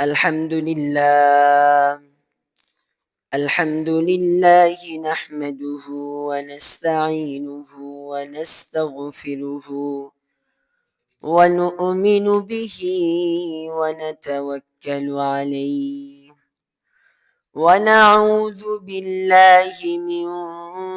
الحمد لله. الحمد لله نحمده ونستعينه ونستغفره ونؤمن به ونتوكل عليه. ونعوذ بالله من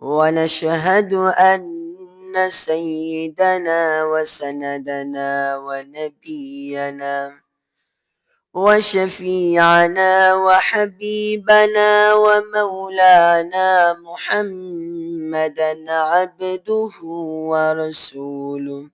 ونشهد أن سيدنا وسندنا ونبينا وشفيعنا وحبيبنا ومولانا محمدا عبده ورسوله.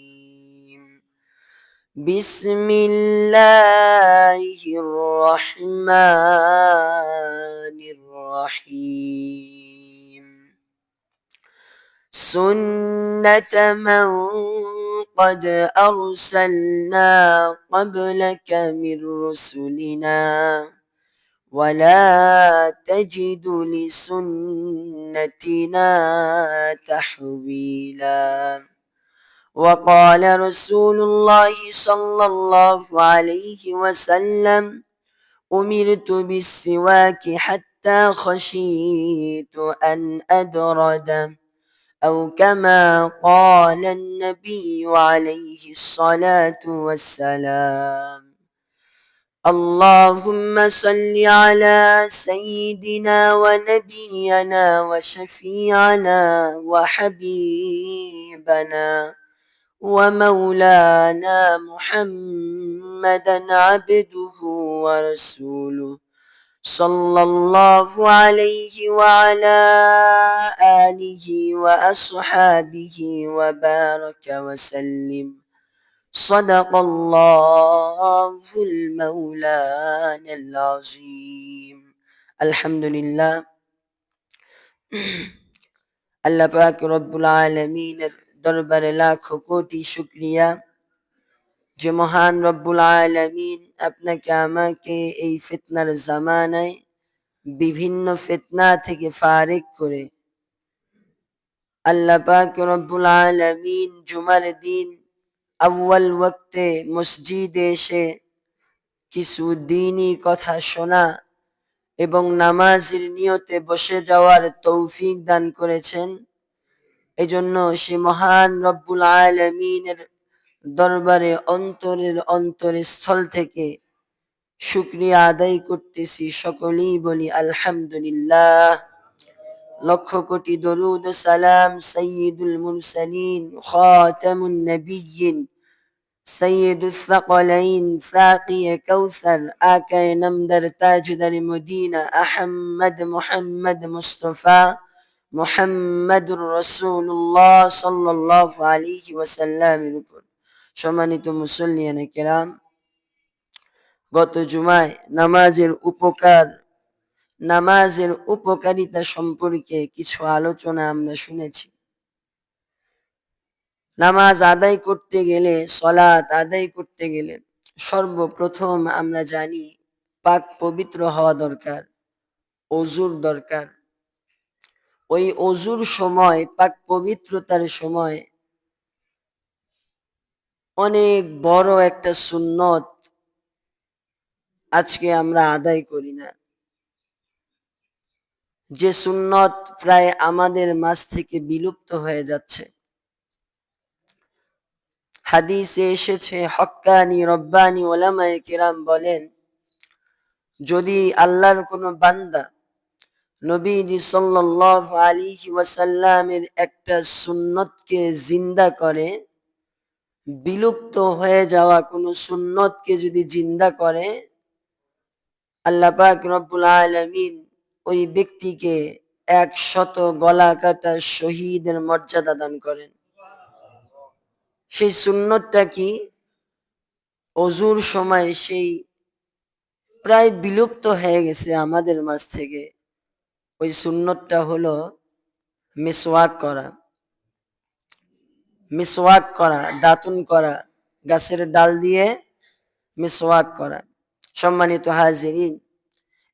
بسم الله الرحمن الرحيم. سنة من قد أرسلنا قبلك من رسلنا ولا تجد لسنتنا تحويلا. وقال رسول الله صلى الله عليه وسلم أمرت بالسواك حتى خشيت أن أدرد أو كما قال النبي عليه الصلاة والسلام. اللهم صل على سيدنا ونبينا وشفيعنا وحبيبنا. ومولانا محمدا عبده ورسوله صلى الله عليه وعلى آله وأصحابه وبارك وسلم صدق الله المولانا العظيم الحمد لله আল্লাহ পাক রব্বুল আলমিনের দরবারে লাখো কোটি শুক্রিয়া যে মহান রব্বুল আলমিন আপনাকে, আমাকে এই ফিতনার জামানায় বিভিন্ন ফিতনা থেকে ফারেক করে। আল্লাহ পাক রব্বুল আলমিন জুমার দিন আউ্য়াল ওয়াক্তে মসজিদে এসে কিছু দিনই কথা শোনা এবং নামাজের নিয়তে বসে যাওয়ার তৌফিক দান করেছেন। এজন্য সে মহান রব্বুল আলমিনের দরবারে অন্তরের অন্তরের স্থল থেকে শুক্রিয়া আদায় করতেছি সকলেই বলি আলহামদুলিল্লাহ লক্ষ কোটি দরুদ সালাম সৈয়দুল মুরসালিন খাতামুন নবিয়্যিন سيد الثقلين فاقي كوثر آكي نمدر تاجدر مدينة أحمد محمد مصطفى মোহাম্মদুর রসুল্লাহ সাল্লাহ আলী ওয়াসাল্লামের উপর। সম্মানিত মুসল্লিয়ানে কেরাম, গত জুমায় নামাজের উপকার, নামাজের উপকারিতা সম্পর্কে কিছু আলোচনা আমরা শুনেছি। নামাজ আদায় করতে গেলে, সলাৎ আদায় করতে গেলে সর্বপ্রথম আমরা জানি পাক পবিত্র হওয়া দরকার অজুর দরকার। ওই অজুর সময়, পাক পবিত্রতার সময়। অনেক বড় একটা সুন্নত আজকে আমরা আদায় করি না। যে সুন্নত প্রায় আমাদের মাঝ থেকে বিলুপ্ত হয়ে যাচ্ছে। হাদিসে এসেছে, হক্কানি রব্বানি ওলামায়ে কেরাম বলেন, যদি আল্লাহর কোনো বান্দা নবীজি সাল্লাল্লাহু আলাইহি ওয়াসাল্লামের একটা সুন্নতকে জিন্দা করে, বিলুপ্ত হয়ে যাওয়া কোনো সুন্নতকে যদি জিন্দা করে, আল্লাহ পাক রব্বুল আলামিন ওই ব্যক্তিকে একশত গলা কাটা শহীদের মর্যাদা দান করেন। সেই সুন্নতটা কি? অজুর সময় সেই প্রায় বিলুপ্ত হয়ে গেছে আমাদের মাঝ থেকে। ওই সুন্নতটা হলো মিসওয়াক করা। মিসওয়াক করা, দাতুন করা, গাছের ডাল দিয়ে মিসওয়াক করা। সম্মানিত হাজিরিন,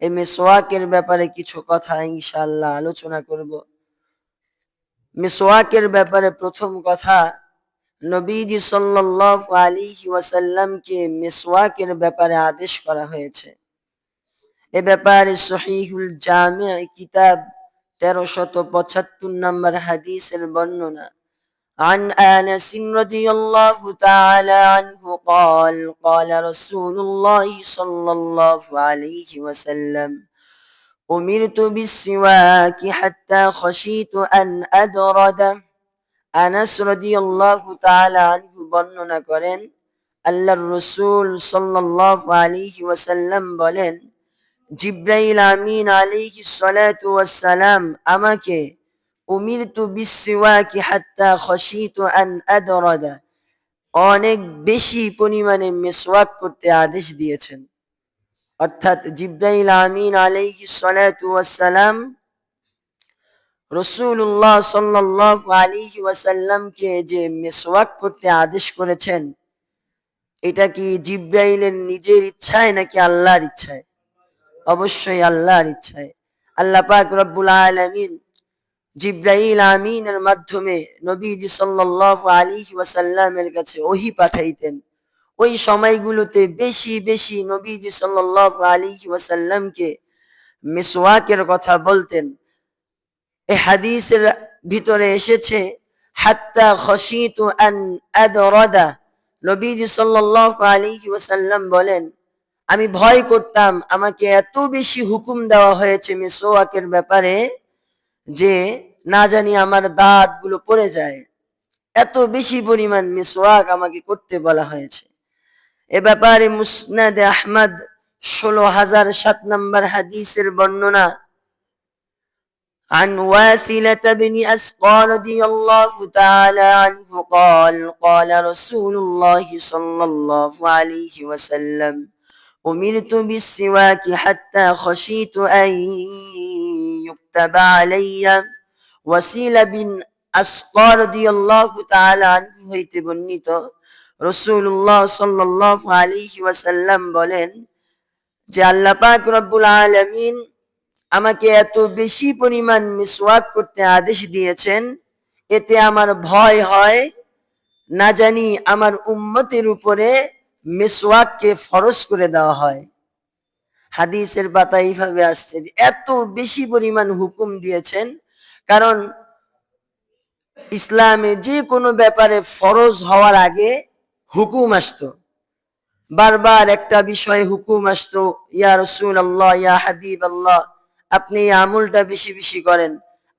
এই মিসওয়াকের ব্যাপারে কিছু কথা ইনশাল্লাহ আলোচনা করব। মিসওয়াকের ব্যাপারে প্রথম কথা, নবীজি সাল্লাল্লাহু আলাইহি ওয়াসাল্লামকে মিসওয়াকের ব্যাপারে আদেশ করা হয়েছে। এ ব্যাপারে সহিহুল জামি কিতাব তেরোশত পঁচাত্তর নম্বর হাদিসের বর্ণনা عن انس رضي الله تعالى عنه قال قال رسول الله صلى الله عليه وسلم امرت بالسواك حتى خشيت ان ادرد আনাস রাদিয়াল্লাহু তাআলা আনহু বর্ণনা করেন আল্লাহর রাসূল সাল্লাল্লাহু আলাইহি ওয়াসাল্লাম বলেন জিব্রাইল আমিন আলাইহি সালাতু ওয়াসসালাম আমাকে, উমিরতু বিসওয়াকি হাত্তা আন আদরাদা। অনেক বেশি পরিমাণে মিসওয়াক করতে আদেশ দিয়েছেন। অর্থাৎ জিব্রাইল আমিন আলাইহি সালাতু ওয়াসসালাম রসুল্লাহ সাল্লাহ আলিহি ওয়াসাল্লামকে যে মেসওয়াক করতে আদেশ করেছেন, এটা কি জিব্রাইলের নিজের ইচ্ছায় নাকি আল্লাহর ইচ্ছায়? অবশ্যই আল্লাহর ইচ্ছায়। আল্লাহ পাক রব্বুল আলমিন জিব্রাইল আমিনের মাধ্যমে নবীজি সাল্লাহ আলিহি ওয়াসাল্লামের কাছে ওহি পাঠাইতেন। ওই সময়গুলোতে বেশি বেশি নবীজি সাল্লাহ আলিহি ওয়াসাল্লামকে মেসওয়াকের কথা বলতেন। এই হাদিসের ভিতরে এসেছে, হাত্তা খসিতু আন আদরাদা। নবীজি সাল্লাল্লাহু আলাইহি ওয়াসাল্লাম বলেন আমি ভয় করতাম আমাকে এত বেশি হুকুম দেওয়া হয়েছে মেসোয়াকের ব্যাপারে যে না জানি আমার দাঁত গুলো পড়ে যায় এত বেশি পরিমাণ মেসোয়াক আমাকে করতে বলা হয়েছে এ ব্যাপারে মুসনাদে আহমদ ষোলো হাজার সাত নম্বর হাদিসের বর্ণনা عن واثلة بن أسقى رضي الله تعالى عنه قال قال رسول الله صلى الله عليه وسلم أمرت بالسواك حتى خشيت أن يكتب علي وسيلة بن أسقى رضي الله تعالى عنه হইতে বর্ণিত রসুল্লাহ সাল্লাহ আলিহি ওয়াসাল্লাম বলেন যে আল্লাহ পাক রব্বুল আলমিন আমাকে এত বেশি পরিমাণ মিসওয়াক করতে আদেশ দিয়েছেন এতে আমার ভয় হয় না জানি আমার উম্মতের উপরে মিসওয়াককে ফরজ করে দেওয়া হয়। হাদিসের পাতা এইভাবে আসছে এত বেশি পরিমাণ হুকুম দিয়েছেন, কারণ ইসলামে যে কোনো ব্যাপারে ফরজ হওয়ার আগে হুকুম আসতো। বারবার একটা বিষয়ে হুকুম আসতো, ইয়া রসুল আল্লাহ ইয়া হাবিব আল্লাহ আপনি আমলটা বেশি বেশি করেন,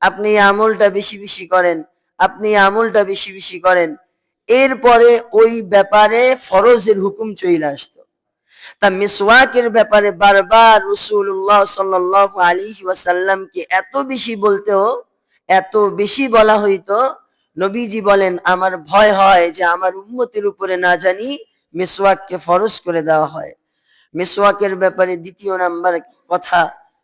আপনি আমলটা বেশি বেশি করেন, আপনি আমলটা বেশি বেশি করেন। এরপরে ওই ব্যাপারে ফরজের হুকুম চলে আসতো। তা মিসওয়াকের ব্যাপারে বারবার রসুল্লাহ সাল্লাহ আলী ওয়াসাল্লামকে এত বেশি বলতেও এত বেশি বলা হইতো, নবীজি বলেন, আমার ভয় হয় যে আমার উম্মতের উপরে না জানি মিসওয়াককে ফরজ করে দেওয়া হয়। মিসওয়াকের ব্যাপারে দ্বিতীয় নাম্বার কথা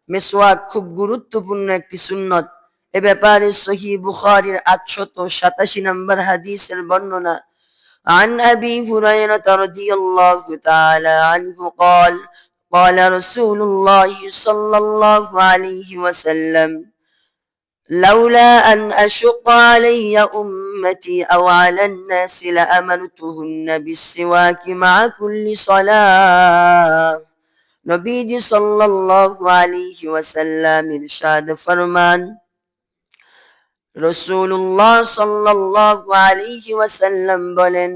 মেসোয়াক খুব গুরুত্বপূর্ণ একটি সুন্নত এ ব্যাপারে সহি বুখারীর আটশত সাতাশি নম্বর হাদিসের বর্ণনা عن أبي هريرة رضي الله تعالى عنه قال قال رسول الله صلى الله عليه وسلم لولا أن أشق علي أمتي أو على الناس لأمرتهن بالسواك مع كل صلاة নবীজি সাল্লাল্লাহু আলাইহি ওয়াসাল্লাম ইরশাদ ফরমান রাসূলুল্লাহ সাল্লাল্লাহু আলাইহি ওয়াসাল্লাম বলেন,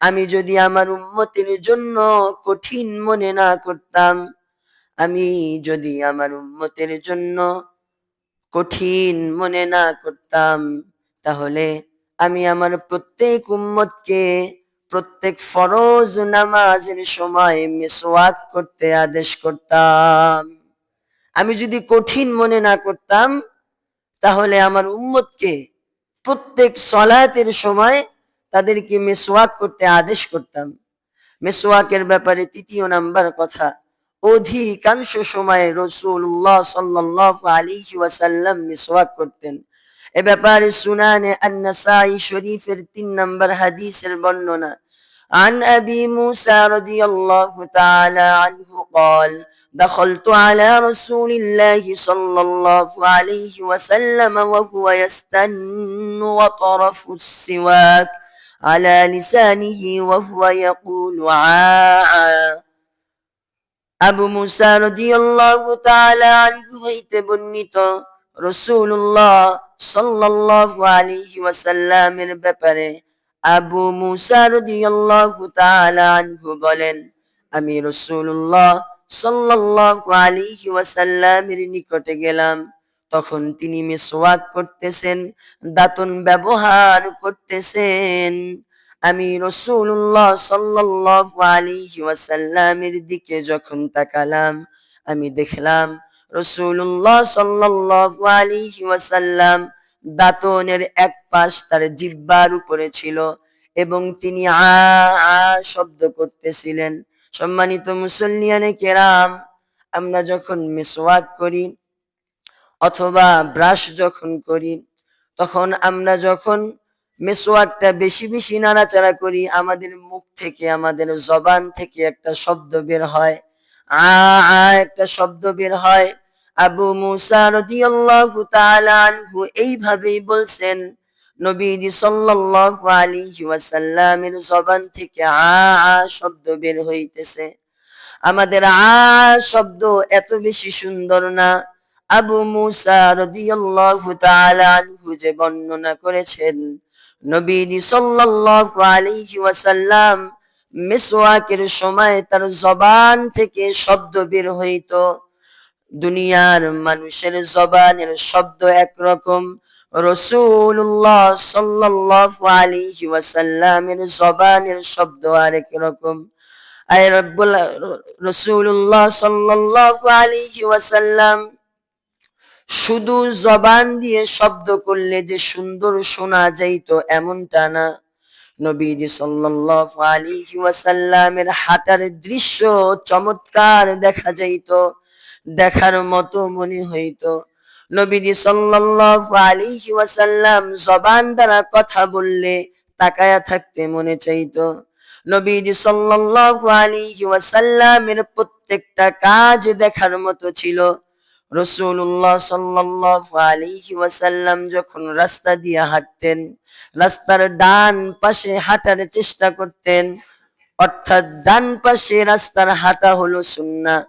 আমি যদি আমার উম্মতের জন্য কঠিন মনে না করতাম, আমি যদি আমার উম্মতের জন্য কঠিন মনে না করতাম, তাহলে আমি আমার প্রত্যেক উম্মতকে প্রত্যেক ফরজ নামাজের সময় মিসওয়াক করতে আদেশ করতাম। আমি যদি কঠিন মনে না করতাম তাহলে আমার উম্মতকে প্রত্যেক সলাতের সময় তাদেরকে মেসোয়াক করতে আদেশ করতাম মেসোয়াকের ব্যাপারে তৃতীয় নাম্বার কথা অধিকাংশ সময় রসুল্লাহ সাল্লাহ আলী ওয়াসাল্লাম মেসোয়াক করতেন এ ব্যাপারে সুনানে আন্নাসাই শরীফের তিন নম্বর হাদিসের বর্ণনা عن أبي موسى رضي الله تعالى عنه قال دخلت على رسول الله صلى الله عليه وسلم وهو يستن وطرف السواك على لسانه وهو يقول عاعا আবু মুসা রাদিয়াল্লাহু তাআলা আনহু হইতে বর্ণিত রাসূলুল্লাহ সাল্লাল্লাহু আলাইহি ওয়াসাল্লামের ব্যাপারে আবু মুসা রাদিয়াল্লাহু তাআলা আনহু বলেন আমি রাসূলুল্লাহ সাল্লাল্লাহু আলাইহি ওয়াসাল্লামের নিকটে গেলাম। তখন তিনি মিসওয়াক করতেছেন, দাঁতন ব্যবহার করতেছেন। আমি রসুল্লাহ সাল্লাল্লাহু আলাইহি ওয়াসাল্লামের দিকে যখন তাকালাম, আমি দেখলাম রসুল্লাহ সাল্লাল্লাহু আলাইহি ওয়াসাল্লাম দাঁতনের এক পাশ তার জিব্বার উপরে ছিল এবং তিনি আ আ শব্দ করতেছিলেন। সম্মানিত মুসল্লিয়ানে কেরাম, আমরা যখন মিসওয়াক করি অথবা ব্রাশ যখন করি, তখন আমরা যখন মেসোয়াকটা বেশি বেশি নাড়াচাড়া করি, আমাদের মুখ থেকে, আমাদের জবান থেকে একটা শব্দ বের হয়। আ আ একটা শব্দ বের হয়। আবু মুসা রাদিয়াল্লাহু তাআলা এইভাবেই বলছেন নবীজি সাল্লাল্লাহু আলাইহি ওয়াসাল্লামের জবান থেকে আ শব্দ বের হইতেছে। আমাদের আ শব্দ এত বেশি সুন্দর না। আবু মুসা রাদিয়াল্লাহু তাআলা আনহু যে বর্ণনা করেছেন, নবীজি সাল্লাল্লাহু আলাইহি ওয়াসাল্লাম মিসওয়াকের সময় তার জবান থেকে শব্দ বের হইতো। দুনিয়ার মানুষের জবানের শব্দ একরকম রসুল্লাহ সাল্লাল্লাহু আলাইহি ওয়াসাল্লামের জবানের শব্দ আরেক রকম। রসুল্লাহ আলাইহি ওয়াসাল্লাম শুধু জবান দিয়ে শব্দ করলে যে সুন্দর শোনা যাইতো এমনটা না। নবীজি সাল্লাল্লাহু আলাইহি ওয়াসাল্লামের হাঁটার দৃশ্য চমৎকার দেখা যাইতো, দেখার মতো মনে হইতো। নবীজি সাল্লাল্লাহু আলাইহি ওয়াসাল্লাম জবান দ্বারা কথা বললে তাকায়া থাকতে মনে চাইতো। নবীজি সাল্লাল্লাহু আলাইহি ওয়াসাল্লামের প্রত্যেকটা কাজ দেখার মতো ছিল। রসুল্লাহ সাল্লাল্লাহু আলাইহি ওয়াসাল্লাম যখন রাস্তা দিয়ে হাঁটতেন, রাস্তার ডান পাশে হাঁটার চেষ্টা করতেন, অর্থাৎ ডান পাশে রাস্তার হাঁটা হলো সুন্নাহ।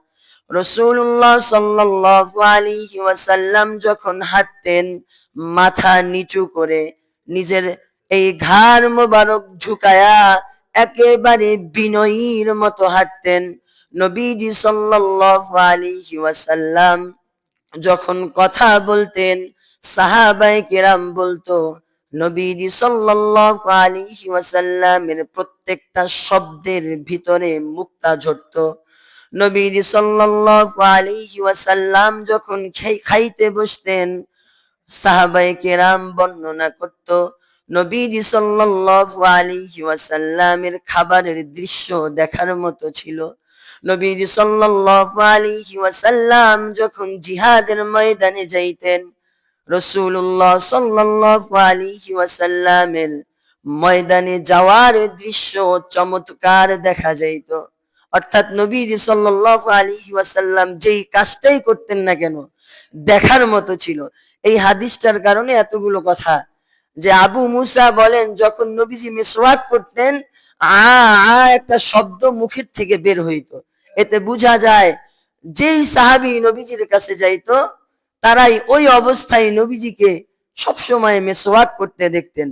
রসুল্লাহ সাল্লাল্লাহু আলাইহি ওয়াসাল্লাম যখন হাঁটতেন, মাথা নিচু করে নিজের এই ঘাড় মোবারক ঝুকায়া একেবারে বিনয়ীর মতো হাঁটতেন। নবীজি সাল্লাল্লাহু আলাইহি ওয়াসাল্লাম যখন কথা বলতেন সাহাবাই কেরাম বলতো, নবীজি সাল্লাল্লাহু আলাইহি ওয়াসাল্লামের প্রত্যেকটা শব্দের ভিতরে মুক্তা ঝরতো। নবীজি সাল্লাল্লাহু আলাইহি ওয়াসাল্লাম যখন খাইতে বসতেন, সাহাবায়ে কেরাম বর্ণনা করত, নবীজি সাল্লাল্লাহু আলাইহি ওয়াসাল্লামের খাবারের দৃশ্য দেখার মতো ছিল। নবীজি সাল্লাল্লাহু আলাইহি ওয়াসাল্লাম যখন জিহাদের ময়দানে যাইতেন, রাসূলুল্লাহ সাল্লাল্লাহু আলাইহি ওয়াসাল্লামের ময়দানে যাওয়ার দৃশ্য চমৎকার দেখা যাইত। অর্থাৎ নবীজি সাল্লাল্লাহু আলাইহি ওয়াসাল্লাম যেই কাজটাই করতেন না কেন, দেখার মতো ছিল। এই হাদিসটার কারণে এতগুলো কথা। যে আবু মুসা বলেন, যখন নবীজি মিসওয়াক করতেন, আ আ একটা শব্দ মুখের থেকে বের হইতো। এতে বোঝা যায়, যেই সাহাবি নবীজির কাছে যাইতো, তারাই ওই অবস্থায় নবীজিকে সবসময় মেসোয়াক করতে দেখতেন।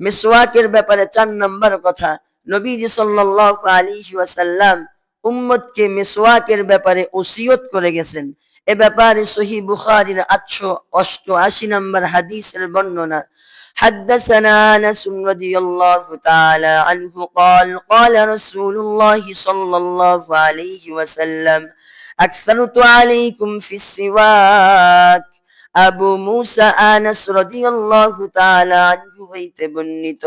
মেসোয়াকের ব্যাপারে চার নম্বর কথা। নবীজি সাল্লাল্লাহু আলাইহি ওয়াসাল্লাম উম্মতকে মেসোয়াকের ব্যাপারে ওসিয়ত করে গেছেন এ ব্যাপারে সহি বুখারীর আটশো অষ্টআশি নম্বর হাদিসের বর্ণনা حدثنا انس رضي الله تعالى عنه قال قال رسول الله صلى الله عليه وسلم اكثرت عليكم في السواك আবু মুসা আনাস রাদিয়াল্লাহু তাআলা আনহু হইতে বর্ণিত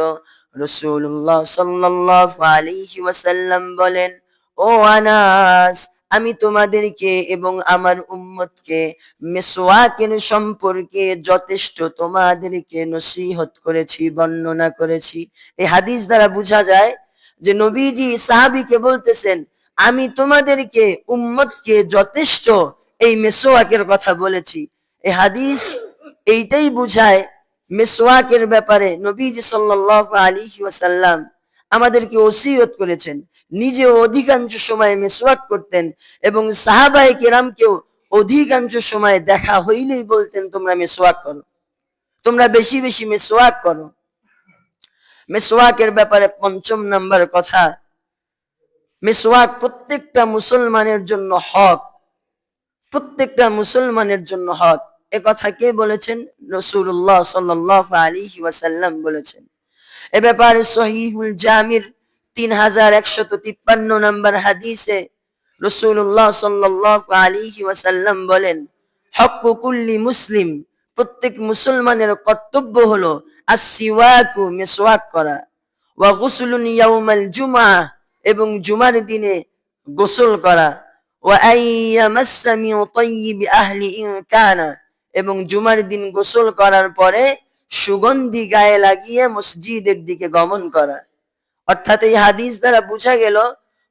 রাসূলুল্লাহ সাল্লাল্লাহু আলাইহি ওয়াসাল্লাম বলেন ও আনাস, আমি তোমাদেরকে এবং আমার উম্মতকে, মেসওয়াকের সম্পর্কে যথেষ্ট তোমাদেরকে নসিহত করেছি, বর্ণনা করেছি। এই হাদিস দ্বারা বোঝা যায় যে নবীজি সাহাবীকে বলতেছেন, আমি তোমাদেরকে, উম্মতকে যথেষ্ট এই মেসোয়াকের কথা বলেছি। এই হাদিস এইটাই বুঝায় মেসোয়াকের ব্যাপারে নবীজি সাল্লাল্লাহু আলাইহি ওয়াসাল্লাম আমাদেরকে ওসিয়ত করেছেন। নিজে অধিকাংশ সময় মেসওয়াক করতেন এবং সাহাবায়ে কেরামকেও অধিকাংশ সময় দেখা হইলেই বলতেন, তোমরা মেসওয়াক করো। তোমরা বেশি বেশি মেসওয়াক করো। মেসওয়াকের ব্যাপারে পঞ্চম নাম্বার কথা, মেসওয়াক প্রত্যেকটা মুসলমানের জন্য হক। প্রত্যেকটা মুসলমানের জন্য হক। এ কথা কে বলেছেন? রসুল্লাহ সাল্লাহ আলী ওয়াসাল্লাম বলেছেন। এ ব্যাপারে সহিহুল জামির তিন হাজার একশত তিপ্পান্ন নম্বর হাদিসে রসুল্লাহ সাল্লাহ আলী ওয়াসাল্লাম বলেন হক কুল্লি মুসলিম। প্রত্যেক মুসলমানের কর্তব্য হলো আসিওয়াকু মেসওয়াক করা, ওয়া গুসলুন ইয়াউমাল জুমা এবং জুমার দিনে গোসল করা, ওয়া আইয়ামাসসা মিন তাইয়্যিবি আহলি ইন কানা, এবং জুমার দিন গোসল করার পরে সুগন্ধি গায়ে লাগিয়ে মসজিদের দিকে গমন করা। অর্থাৎ এই হাদিস দ্বারা বোঝা গেল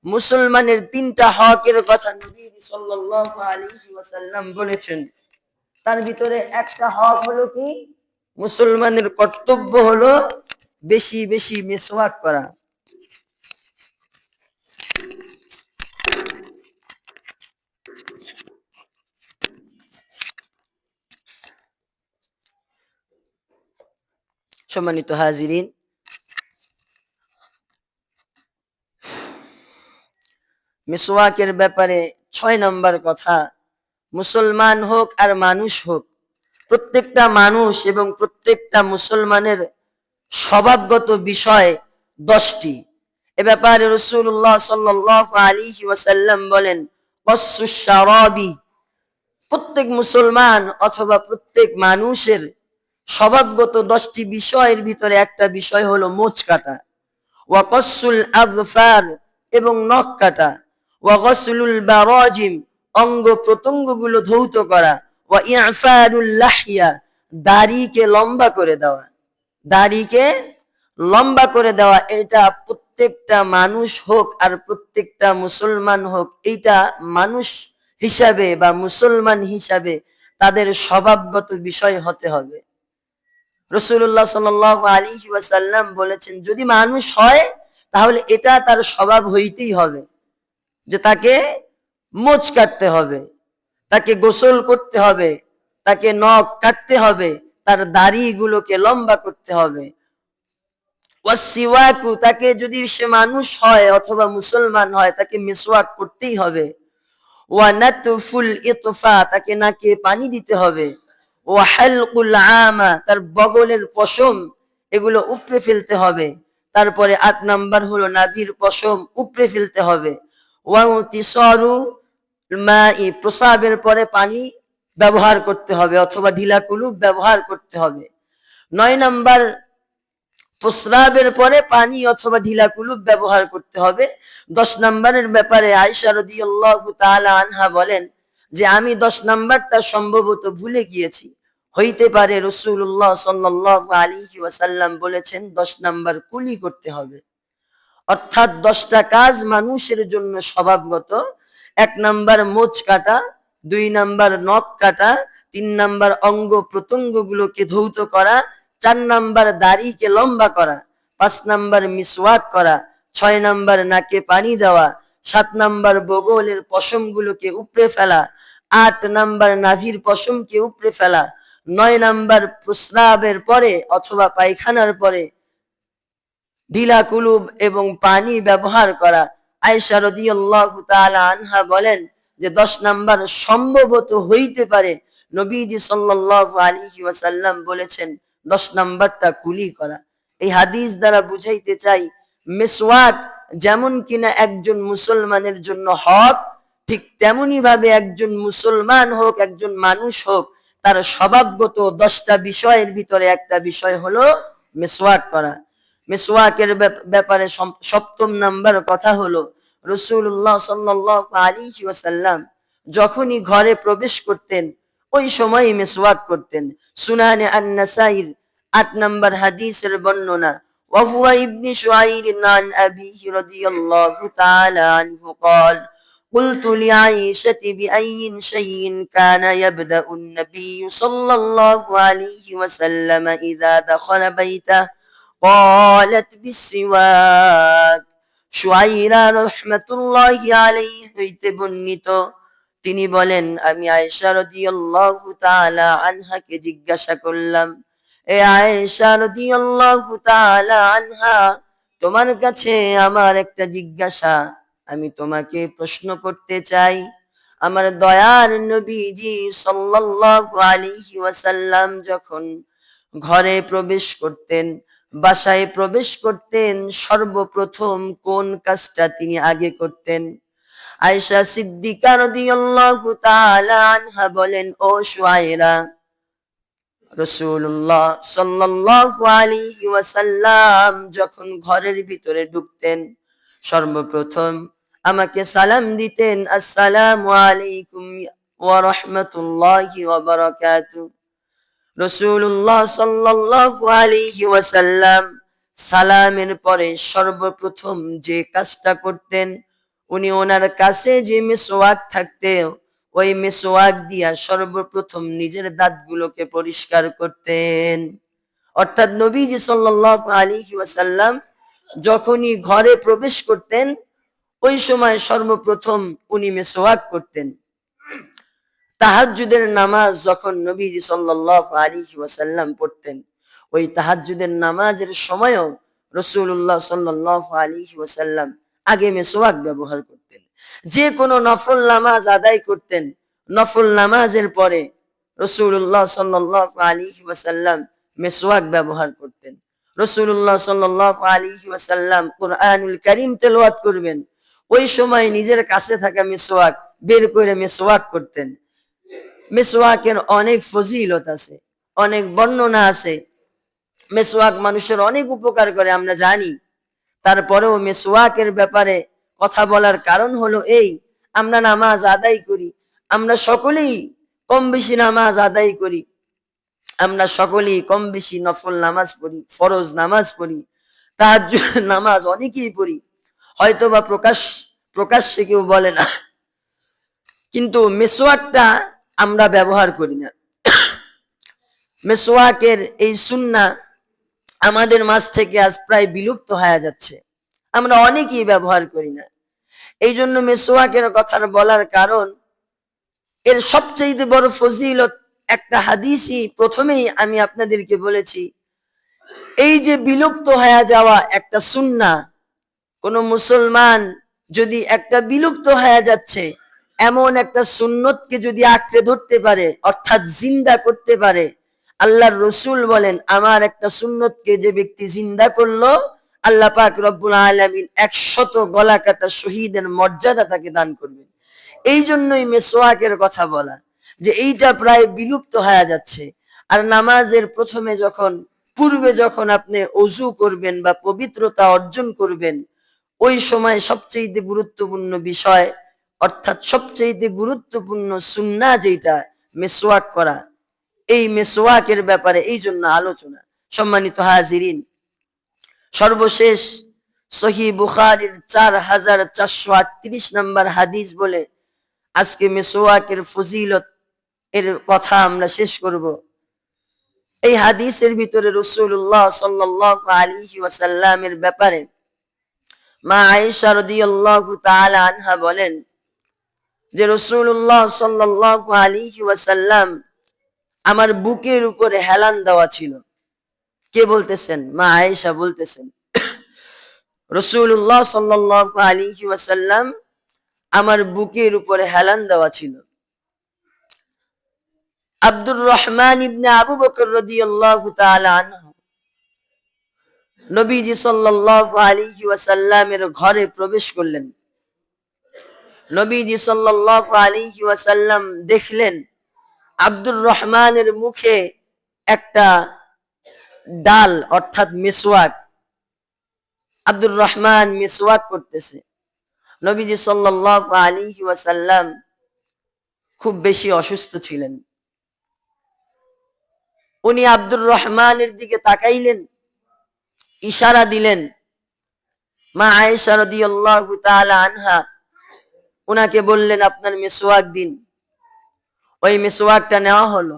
মুসলমানের তিনটা হকের কথা নবী সাল্লাল্লাহু বলেছেন। তার ভিতরে একটা হক হলো কি? মুসলমানের কর্তব্য হলো বেশি বেশি মেসওয়াক করা। সম্মানিত হাজিরিন মিসওয়াকের ব্যাপারে ছয় নম্বর কথা, মুসলমান হোক আর মানুষ হোক, প্রত্যেকটা মানুষ এবং প্রত্যেকটা মুসলমানের স্বভাবগত বিষয় দশটি। এ ব্যাপারে রসুল্লাহ সাল্লাহ আলী ওয়াসাল্লাম বলেন প্রত্যেক মুসলমান অথবা প্রত্যেক মানুষের স্বভাবগত দশটি বিষয়ের ভিতরে একটা বিষয় হলো মোচ কাটা ওয়াকসুল আজফার এবং নখ কাটা ওয়াগসুলুল বারাজিম, অঙ্গ প্রত্যঙ্গগুলো ধৌত করা, ওয়া ইয়াফারুল লাহিয়া, দাড়িকে লম্বা করে দেওয়া। দাড়িকে লম্বা করে দেওয়া, এটা প্রত্যেকটা মানুষ হোক আর প্রত্যেকটা মুসলমান হোক মানুষ হিসাবে বা মুসলমান হিসাবে তাদের স্বভাবগত বিষয় হতে হবে। রসুল্লাহ সাল আলী ওয়াসাল্লাম বলেছেন, যদি মানুষ হয়, তাহলে এটা তার স্বভাব হইতেই হবে। যে তাকে মোচ কাটতে হবে, তাকে গোসল করতে হবে, তাকে নখ কাটতে হবে, তার দাড়িগুলোকে লম্বা করতে হবে। তাকে যদি সে মানুষ হয় অথবা মুসলমান হয়, তাকে মিসওয়াক করতেই হবে। তাকে নাকে পানি দিতে হবে। ও হালকুল আমা, তার বগলের পশম, এগুলো উপড়ে ফেলতে হবে। তারপরে আট নাম্বার হলো নাভির পশম উপড়ে ফেলতে হবে। প্রসাবের পরে পানি ব্যবহার করতে হবে অথবা ঢিলা কুলুপ ব্যবহার করতে হবে। নয় নাম্বার, প্রস্রাবের পরে পানি অথবা ঢিলা কুলুপ ব্যবহার করতে হবে। দশ নাম্বারের ব্যাপারে আয়সা রদিয়াল্লাহু আনহা বলেন যে, আমি দশ নাম্বারটা সম্ভবত ভুলে গিয়েছি। হইতে পারে রসুল্লাহ সাল্লাহ আলী ওয়াসাল্লাম বলেছেন, দশ নাম্বার কুলি করতে হবে। অর্থাৎ দশটা কাজ মানুষের জন্য স্বভাবগত। এক নাম্বার মোচ কাটা, দুই নাম্বার নখ কাটা, তিন নাম্বার অঙ্গ প্রত্যঙ্গ গুলোকে ধৌত করা, চার নাম্বার দাড়িকে লম্বা করা, পাঁচ নাম্বার মিসওয়াক করা, ছয় নাম্বার নাকে পানি দেওয়া, সাত নাম্বার বগলের পশম গুলোকে উপড়ে ফেলা, আট নাম্বার নাভির পশমকে উপড়ে ফেলা, নয় নাম্বার প্রস্রাবের পরে অথবা পায়খানার পরে ঢিলা কুলুব এবং পানি ব্যবহার করা। আয়েশা রাদিয়াল্লাহু আনহা বলেন যে, দশ নাম্বার সম্ভবত হইতে পারে, নবীজি সাল্লাল্লাহু আলাইহি ওয়াসাল্লাম বলেছেন, দশ নাম্বারটা কুলি করা। এই হাদিস দ্বারা বুঝাইতে চাই, মিসওয়াক যেমন কিনা একজন মুসলমানের জন্য হক, ঠিক তেমনি ভাবে একজন মুসলমান হোক, একজন মানুষ হোক, তার স্বভাবগত দশটা বিষয়ের ভিতরে একটা বিষয় হলো মিসওয়াক করা। মিসওয়াকের ব্যাপ- ব্যাপারে সম- সপ্তম নাম্বার কথা হলো রসুল্লাহ সাল্লাহ আলী ওয়াসাল্লাম যখনই ঘরে প্রবেশ করতেন ওই সময় মিসওয়াক করতেন সুনানে আন-নাসাইর আট নাম্বার হাদিসের বর্ণনা وهو ابن شعير عن أبيه رضي الله تعالى عنه قال قلت لعائشة بأي شيء كان يبدأ النبي صلى الله عليه وسلم إذا دخل بيته قالت بالسواك শুয়াইরা রহমাতুল্লাহি আলাইহি হইতে বর্ণিত তিনি বলেন আমি আয়েশা রাদিয়াল্লাহু তাআলা আনহাকে জিজ্ঞাসা করলাম এ আয়েশা রাদিয়াল্লাহু তাআলা আনহা তোমার কাছে আমার একটা জিজ্ঞাসা আমি তোমাকে প্রশ্ন করতে চাই আমার দয়ার নবীজি সাল্লাল্লাহু আলাইহি ওয়াসাল্লাম যখন ঘরে প্রবেশ করতেন বাসায় প্রবেশ করতেন সর্বপ্রথম কোন কাজটা তিনি আগে করতেন? আয়েশা সিদ্দিকা আনহা বলেন, ও আলাইহি ওয়াসাল্লাম যখন ঘরের ভিতরে ঢুকতেন, সর্বপ্রথম আমাকে সালাম দিতেন, আসসালামু আলাইকুম ওয়া রাহমাতুল্লাহি ওয়া বারাকাতুহু। রসুল্লাহ সাল্লাল্লাহু আলাইহি সালামের পরে সর্বপ্রথম যে কাজটা করতেন, উনি ওনার কাছে যে মিসওয়াক থাকতে, ওই মেসোয়াক দিয়া সর্বপ্রথম নিজের দাঁতগুলোকে পরিষ্কার করতেন। অর্থাৎ নবীজি সাল্লাল্লাহু আলাইহি ওয়াসাল্লাম যখনই ঘরে প্রবেশ করতেন, ওই সময় সর্বপ্রথম উনি মেসোয়াক করতেন। তাহাজ্জুদের নামাজ যখন নবীজি সাল্লাল্লাহু আলাইহি ওয়াসাল্লাম পড়তেন, ওই তাহাজ্জুদের নামাজের সময়ও রাসূলুল্লাহ সাল্লাল্লাহু আলাইহি ওয়াসাল্লাম আগে মেসওয়াক ব্যবহার করতেন। যে কোনো নফল নামাজ আদায় করতেন। নফল নামাজের পরে রাসূলুল্লাহ সাল্লাল্লাহু আলাইহি ওয়াসাল্লাম মেসওয়াক ব্যবহার করতেন। রাসূলুল্লাহ সাল্লাল্লাহু আলাইহি ওয়াসাল্লাম কুরআনুল কারীম তেলাওয়াত করবেন। ওই সময় নিজের কাছে থাকা মেসওয়াক বের করে মেসোয়াক করতেন। মেসোয়াকের অনেক ফজিলত আছে, অনেক বর্ণনা আছে। মেসোয়াক মানুষের অনেক উপকার করে, আমরা জানি। তারপরেও মেসোয়াকের ব্যাপারে কথা বলার কারণ হলো এই, আমরা নামাজ আদায় করি, আমরা সকলেই কম বেশি নামাজ আদায় করি। আমরা সকলেই কম বেশি নফল নামাজ পড়ি, ফরজ নামাজ পড়ি তাহার নামাজ অনেকেই পড়ি। হয়তো বা প্রকাশ, প্রকাশ্যে কেউ বলে না। কিন্তু মেসোয়াকটা আমরা ব্যবহার করি না। মেসোয়াকের এই সুন্না আমাদের মাঝ থেকে আজ প্রায় বিলুপ্ত হয়ে যাচ্ছে। আমরা অনেকেই ব্যবহার করি না। এই জন্য মেসোয়াকের কথা বলার কারণ, এর সবচেয়ে বড় ফজিলত একটা হাদিসই প্রথমেই আমি আপনাদেরকে বলেছি, এই যে বিলুপ্ত হয়ে যাওয়া একটা সুন্না, কোন মুসলমান যদি একটা বিলুপ্ত হয়ে যাচ্ছে এমন একটা সুন্নতকে যদি আঁকড়ে ধরতে পারে, অর্থাৎ জিন্দা করতে পারে, আল্লাহর রসুল বলেন, আমার একটা সুন্নতকে যে ব্যক্তি জিন্দা করল, আল্লাহ পাক রব্বুল আলমিন একশত গলা কাটা শহীদের মর্যাদা তাকে দান করবেন। এই জন্যই মেসোয়াকের কথা বলা, যে এইটা প্রায় বিলুপ্ত হয়ে যাচ্ছে। আর নামাজের প্রথমে যখন, পূর্বে যখন আপনি অজু করবেন বা পবিত্রতা অর্জন করবেন, ওই সময় সবচেয়ে গুরুত্বপূর্ণ বিষয় অর্থাৎ সবচেয়ে গুরুত্বপূর্ণ সুন্না যেটা মেসোয়াক করা। এই মেসোয়াকের ব্যাপারে এই জন্য আলোচনা। সম্মানিত হাজিরিন, সর্বশেষ সহি বুখারির চার হাজার চারশো আটত্রিশ নম্বর হাদিস বলে আজকে মেসোয়াকের ফজিলত এর কথা আমরা শেষ করব। এই হাদিসের ভিতরে রসুল্লাহ সাল্লাহ ওয়াসাল্লামের ব্যাপারে মা আয়েশা রাদিয়াল্লাহু তাআলা আনহা বলেন যে রসুল্লাহ সাল্লাল্লাহু আলাইহি ওয়াসাল্লাম আমার বুকের উপরে হেলান দেওয়া ছিল। কে বলতেছেন? মা আয়েশা বলতেছেন। রসুল্লাহ সাল্লাহ আলী ওয়াসাল্লাম আমার বুকের উপরে হেলান দেওয়া ছিল। আব্দুর রহমান ইবনে আবু বকর রাদিয়াল্লাহু তাআলা আনহু নবীজি সাল্লাল্লাহু আলাইহি ওয়াসাল্লামের ঘরে প্রবেশ করলেন। নবীজি সাল্লাল্লাহু আলাইহি ওয়াসাল্লাম দেখলেন আব্দুর রহমানের মুখে একটা ডাল, অর্থাৎ মিসওয়াক। আব্দুর রহমান মিসওয়াক করতেছে। নবীজি সাল্লাল্লাহু আলাইহি ওয়াসাল্লাম খুব বেশি অসুস্থ ছিলেন। উনি আব্দুর রহমানের দিকে তাকাইলেন, ইশারা দিলেন, মা আয়েশা রাদিয়াল্লাহু আনহা উনাকে বললেন, আপনার মিসওয়াক দিন। ওই মিসওয়াকটা নেওয়া হলো।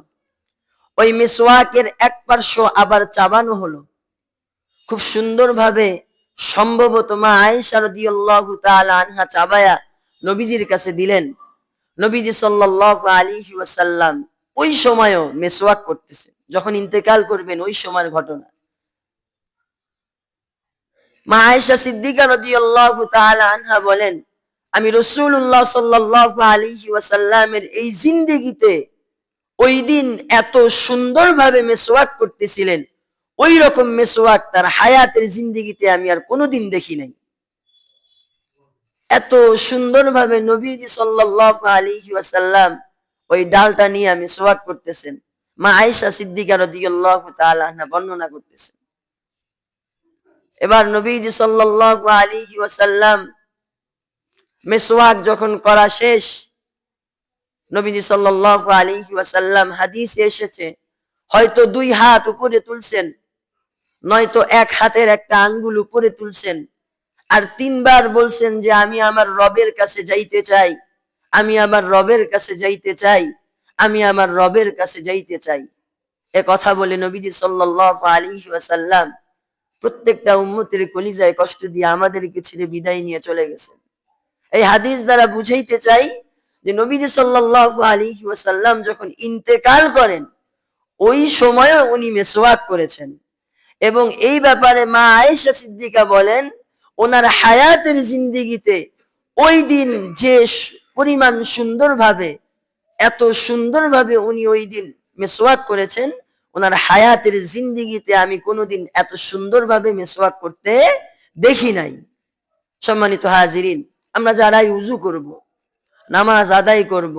ওই মিসওয়াকের এক পার্শ্ব আবার চাবানো হলো। খুব সুন্দরভাবে সম্ভবত মা আয়েশা রাদিয়াল্লাহু তাআলা আনহা চাবায়া নবীজির কাছে দিলেন। নবীজি সাল্লাল্লাহু আলাইহি ওয়াসাল্লাম ওই সময়ও মেসওয়াক করতেছে। যখন ইন্তেকাল করবেন, ওই সময়ের ঘটনা। মা আয়েশা সিদ্দিকা রাদিয়াল্লাহু তাআলা আনহা বলেন আমি রাসূলুল্লাহ সাল্লাল্লাহু আলাইহি ওয়াসাল্লামের এই জিন্দেগিতে ওই দিন এত সুন্দরভাবে মেসওয়াক করতেছিলেন, ওই রকম মেসওয়াক তার হায়াতের জিন্দেগিতে আমি আর কোনোদিন দেখি নাই। এত সুন্দরভাবে নবীজি সাল্লাল্লাহু আলাইহি ওয়াসাল্লাম ওই ডালটা নিয়ে মেসওয়াক করতেছেন, মা আয়েশা সিদ্দিকা রাদিয়াল্লাহু বর্ণনা করতেছেন। এবার নবীজি সাল্লাল্লাহু আলাইহি ওয়াসাল্লাম মেসওয়াক যখন করা শেষ, নবীজি সাল্লাল্লাহু আলাইহি ওয়াসাল্লাম হাদিসে এসেছে, হয়তো দুই হাত উপরে তুলছেন, নয়তো এক হাতের একটা আঙ্গুল উপরে তুলছেন, আর তিনবার বলছেন যে আমি আমার রবের কাছে যাইতে চাই, আমি আমার রবের কাছে যাইতে চাই, আমি আমার রবের কাছে যাইতে চাই। এ কথা বলে নবীজি সাল্লাল্লাহু আলাইহি ওয়াসাল্লাম প্রত্যেকটা উম্মতের কলিজায় কষ্ট দিয়ে আমাদেরকে ছেড়ে বিদায় নিয়ে চলে গেছেন। এই হাদিস দ্বারা বুঝাইতে চাই যে নবীজি সাল্লাল্লাহু আলাইহি ওয়াসাল্লাম যখন ইন্তেকাল করেন, ওই সময়ে উনি মেসওয়াক করেছেন। এবং এই ব্যাপারে মা আয়েশা সিদ্দিকা বলেন, ওনার হায়াতের জিন্দিগিতে ওই দিন যে পরিমাণ সুন্দরভাবে, এত সুন্দরভাবে উনি ওই দিন মেসওয়াক করেছেন, ওনার হায়াতের জিন্দিগিতে আমি কোনোদিন এত সুন্দরভাবে মেসোয়াক করতে দেখি নাই। সম্মানিত হাজিরিন আমরা যারাই উজু করব, নামাজ আদায় করব,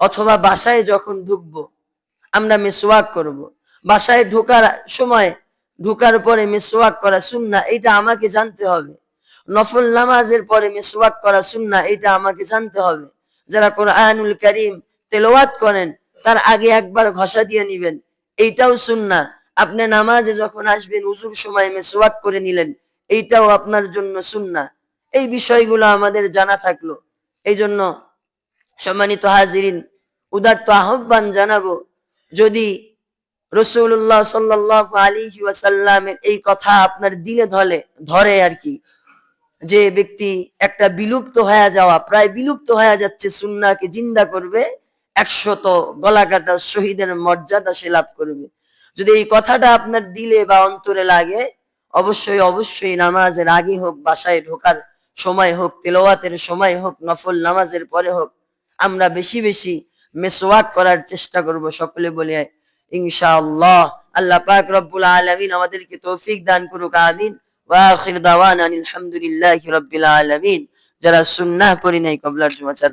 অথবা বাসায় যখন ঢুকব, আমরা মেসওয়াক করব। বাসায় ঢোকার সময়, ঢোকার পরে মেসওয়াক করা সুন্না এটা আমাকে জানতে হবে। নফল নামাজের পরে মেসওয়াক করা সুন্না এটা আমাকে জানতে হবে। যারা কোন কোরআনুল করিম তেলাওয়াত করেন, তার আগে একবার ঘষা দিয়ে নিবেন। এইটাও সুন্না আপনি নামাজে যখন আসবেন, উজুর সময় মেসওয়াক করে নিলেন, এইটাও আপনার জন্য সুন্না এই বিষয়গুলো আমাদের জানা থাকল। এই জন্য সম্মানিত হাজিরিন, উদার্ত আহ্বান জানাব, যদি রসুল্লাহ সাল্লাহ আলী ওয়াসাল্লামের এই কথা আপনার দিলে ধরে ধরে আর কি, যে ব্যক্তি একটা বিলুপ্ত হয়ে যাওয়া, প্রায় বিলুপ্ত হয়ে যাচ্ছে সুন্নাকে জিন্দা করবে, একশত গলা কাটা শহীদের মর্যাদা সে লাভ করবে। যদি এই কথাটা আপনার দিলে বা অন্তরে লাগে, অবশ্যই অবশ্যই নামাজের আগে হোক, বাসায় ঢোকার সময় হোক তেলোয়াতের সময় হোক, নফল নামাজের পরে হোক, আমরা বেশি বেশি মেসোয়াক করার চেষ্টা করব সকলে বলে। ইনশাআল্লাহ, আল্লাহ পাক রব্বুল আলমিন আমাদেরকে তৌফিক দান করুক, আমিন। ওয়াখির দাওয়ান আলহামদুলিল্লাহ আলহামদুলিল্লাহি আলমিন। যারা সুন্নাহ পড়ি নাই, কবলার জুমা চার